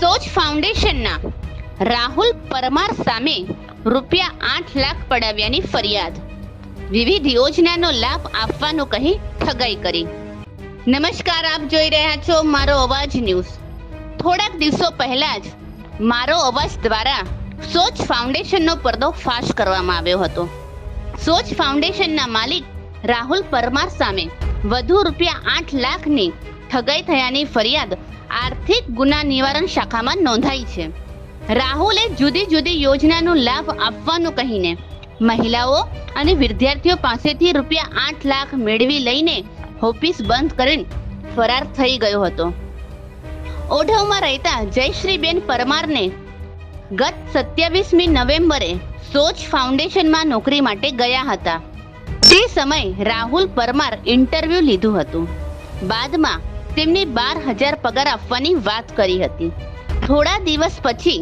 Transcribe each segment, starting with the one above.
સોચ ફાઉન્ડેશનના રાહુલ પરમાર સામે રૂપિયા આઠ લાખ પડાવ્યાની ફરિયાદ. વિવિધ યોજનાનો લાભ આપવાનું કહી ઠગાઈ કરી. નમસ્કાર, આપ જોઈ રહ્યા છો મારો અવાજ ન્યૂઝ. થોડાક દિવસો પહેલા જ મારો અવાજ દ્વારા સોચ ફાઉન્ડેશનનો પર્દો ફાશ કરવામાં આવ્યો હતો. સોચ ફાઉન્ડેશનના માલિક રાહુલ પરમાર સામે વધુ રૂપિયા આઠ લાખની ઠગાઈ થયાની ફરિયાદ આર્થિક ગુના નિવારણ શાખામાં નોંધાઈ છે. રાહુલે જુદી જુદી યોજનાનો લાભ આપવાનું કહીને મહિલાઓ અને વિદ્યાર્થીઓ પાસેથી રૂપિયા આઠ લાખ મેળવી લઈને ઓફિસ બંધ કરીને ફરાર થઈ ગયો હતો. ઓઢવમાં રહેતા જયશ્રીબેન પરમારને ગત સત્યાવીસમી નવેમ્બરે સોચ ફાઉન્ડેશનમાં નોકરી માટે ગયા હતા. તે સમયે રાહુલ પરમાર ઇન્ટરવ્યૂ લીધું હતું. બાદમાં તેમને બાર હજાર પગાર આપવાની વાત કરી હતી. થોડા દિવસ પછી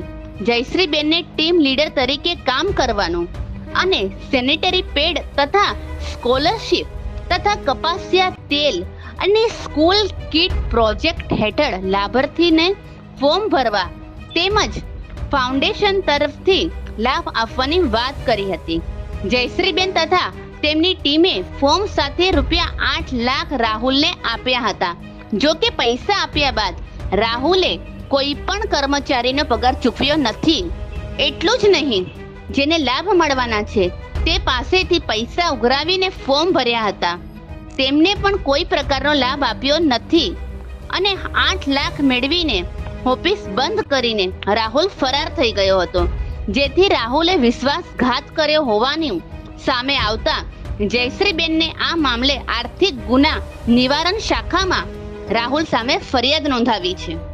જયશ્રીબેનને ટીમ લીડર તરીકે કામ કરવાનું અને સેનેટરી પેડ તથા સ્કોલરશિપ તથા કપાસિયા તેલ અને સ્કૂલ કિટ પ્રોજેક્ટ હેઠળ લાભાર્થીને ફોર્મ ભરવા તેમજ ફાઉન્ડેશન તરફથી લાભ આપવાની વાત કરી હતી. જયશ્રીબેન તથા તેમની ટીમે ફોર્મ સાથે રૂપિયા આઠ લાખ રાહુલને આપ્યા હતા. જો કે પૈસા આપ્યા બાદ રાહુલે કોઈ પણ કર્મચારીનો પગાર ચૂકવ્યો નથી. એટલું જ નહીં, જેને લાભ મળવાના છે, તે પાસેથી પૈસા ઉઘરાવીને ફોર્મ ભર્યા હતા. તેમને પણ કોઈ પ્રકારનો લાભ આપ્યો નથી. અને આઠ લાખ મેળવીને ઓફિસ બંધ કરીને રાહુલ ફરાર થઈ ગયો હતો, જેથી રાહુલે વિશ્વાસઘાત કર્યો હોવાનું સામે આવતા જયશ્રીબેનને આ મામલે આર્થિક ગુના નિવારણ શાખામાં રાહુલ સામે ફરિયાદ નોંધાવી છે.